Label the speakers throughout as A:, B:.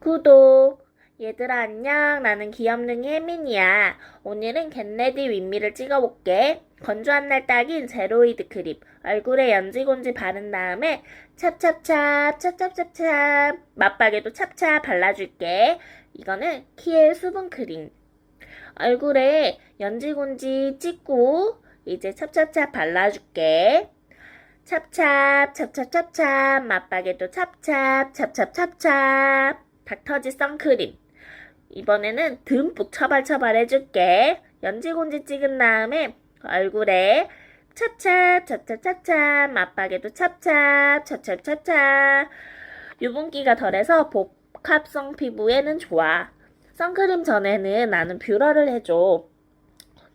A: 구독! 얘들아 안녕. 나는 귀염둥이 혜민이야. 오늘은 겟레디 윗미를 찍어볼게. 건조한 날 딱인 제로이드 크림. 얼굴에 연지곤지 바른 다음에 찹찹찹 찹찹찹찹 맛박에도 찹찹 발라줄게. 이거는 키엘 수분 크림. 얼굴에 연지곤지 찍고 이제 찹찹찹 발라줄게. 찹찹 찹찹찹찹 맛박에도 찹찹 찹찹찹찹 닥터지 선크림. 이번에는 듬뿍 처발처발 해줄게. 연지곤지 찍은 다음에 얼굴에 찹찹 찹찹찹찹 맛박에도 찹찹 찹찹찹찹. 유분기가 덜해서 복합성 피부에는 좋아. 선크림 전에는 나는 뷰러를 해줘.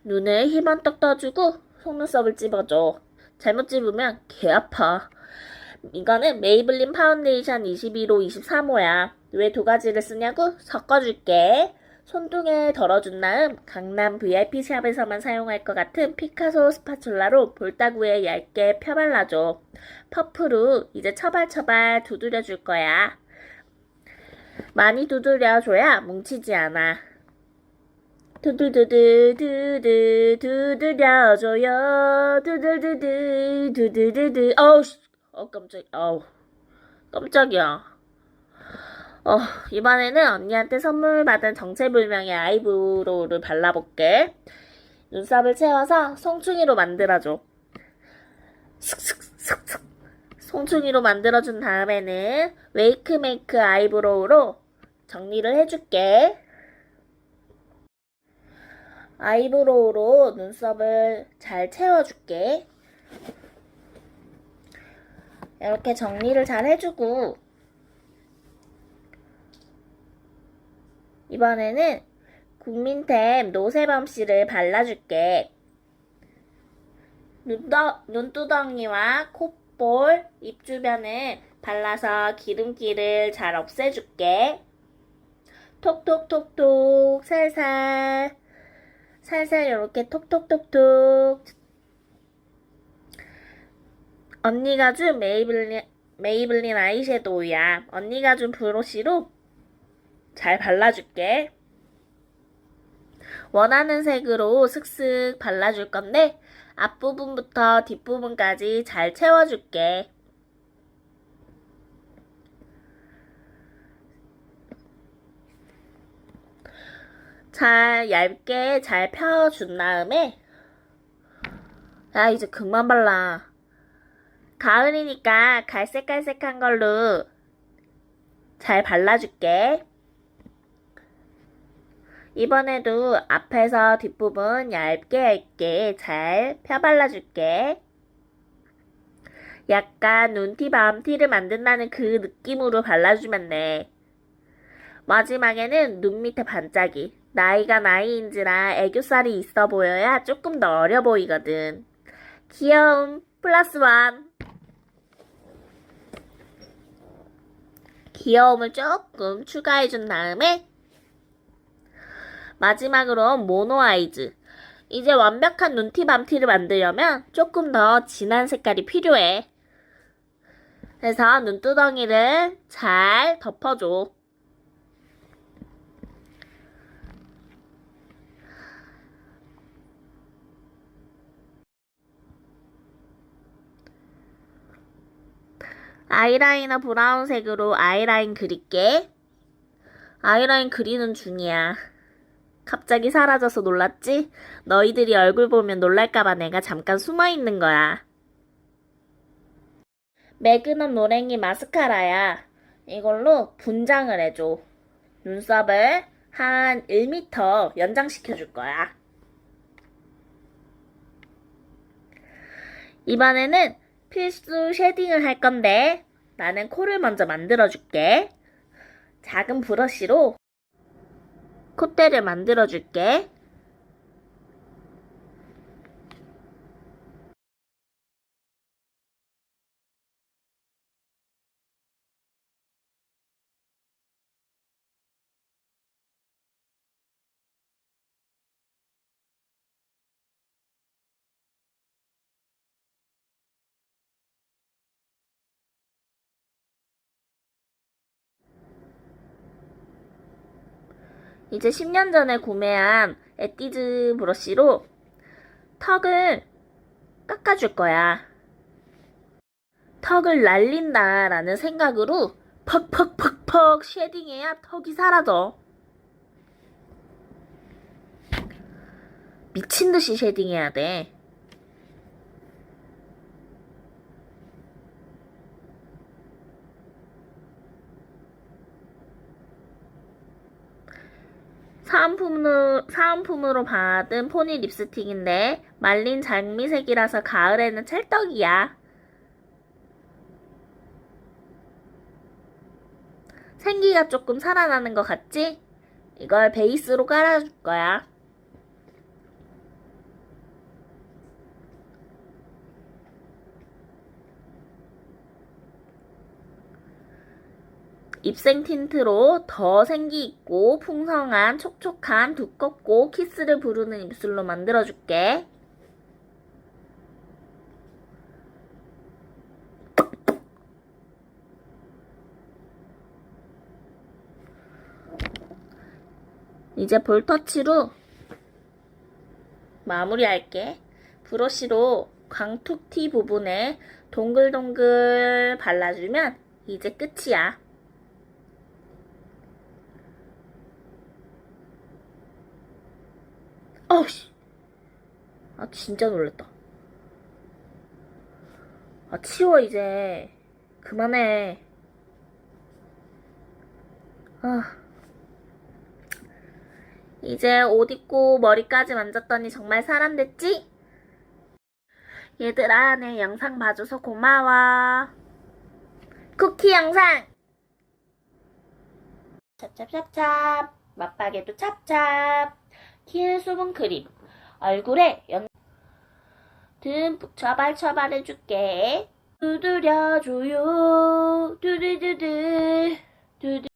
A: 눈을 희번떡 떠주고 속눈썹을 찝어줘. 잘못 집으면 개 아파. 이거는 메이블린 파운데이션 21호 23호야. 왜 두 가지를 쓰냐고? 섞어줄게. 손등에 덜어준 다음 강남 VIP 샵에서만 사용할 것 같은 피카소 스파츌라로 볼따구에 얇게 펴발라줘. 퍼프로 이제 처발처발 두드려줄 거야. 많이 두드려줘야 뭉치지 않아. 두두두두 두두 두드려줘요 두두두두 두두두두 어우 씨. 어 깜짝 어우 깜짝이야 어 이번에는 언니한테 선물 받은 정체불명의 아이브로우를 발라볼게. 눈썹을 채워서 송충이로 만들어줘. 슥슥슥슥. 송충이로 만들어준 다음에는 웨이크메이크 아이브로우로 정리를 해줄게. 아이브로우로 눈썹을 잘 채워줄게. 이렇게 정리를 잘 해주고, 이번에는 국민템 노세범 씨를 발라줄게. 눈떠, 눈두덩이와 콧볼, 입 주변을 발라서 기름기를 잘 없애줄게. 톡톡톡톡 살살 살살 이렇게 톡톡톡톡 언니가 준 메이블린 메이블린 아이섀도우야 언니가 준 브러쉬로 잘 발라줄게. 원하는 색으로 슥슥 발라줄 건데 앞부분부터 뒷부분까지 잘 채워줄게. 잘 얇게 잘 펴준 다음에 야 이제 그만 발라. 가을이니까 갈색갈색한 걸로 잘 발라줄게 이번에도 앞에서 뒷부분 얇게 얇게 잘 펴발라줄게 약간 눈티 밤티를 만든다는 그 느낌으로 발라주면 돼 마지막에는 눈 밑에 반짝이. 나이가 나이인지라 애교살이 있어 보여야 조금 더 어려 보이거든. 귀여움 플러스 원. 귀여움을 조금 추가해준 다음에 마지막으로 모노 아이즈. 이제 완벽한 눈티 밤티를 만들려면 조금 더 진한 색깔이 필요해. 그래서 눈두덩이를 잘 덮어줘. 아이라이너 브라운색으로 아이라인 그릴게. 아이라인 그리는 중이야. 갑자기 사라져서 놀랐지? 너희들이 얼굴 보면 놀랄까봐 내가 잠깐 숨어 있는 거야. 매그넘 노랭이 마스카라야. 이걸로 분장을 해줘. 눈썹을 한 1m 연장시켜줄 거야. 이번에는 필수 쉐딩을 할 건데 나는 코를 먼저 만들어 줄게. 작은 브러쉬로 콧대를 만들어 줄게. 이제 10년 전에 구매한 에뛰즈 브러쉬로 턱을 깎아줄 거야. 턱을 날린다 라는 생각으로 퍽퍽퍽퍽 쉐딩해야 턱이 사라져. 미친 듯이 쉐딩해야 돼. 사은품으로, 사은품으로 받은 포니 립스틱인데 말린 장미색이라서 가을에는 찰떡이야. 생기가 조금 살아나는 것 같지? 이걸 베이스로 깔아줄 거야. 입생 틴트로 더 생기 있고 풍성한 촉촉한 두껍고 키스를 부르는 입술로 만들어줄게. 이제 볼터치로 마무리할게. 브러쉬로 광툭 티 부분에 동글동글 발라주면 이제 끝이야. 어우씨. 아, 진짜 놀랬다. 아, 치워, 이제. 그만해. 아. 이제 옷 입고 머리까지 만졌더니 정말 사람 됐지? 얘들아, 내 영상 봐줘서 고마워. 쿠키 영상! 찹찹찹찹. 맛박에도 찹찹. 키의 수분 크림. 얼굴에 연, 듬 처발 처발 해줄게. 두드려줘요. 두두두두. 두두.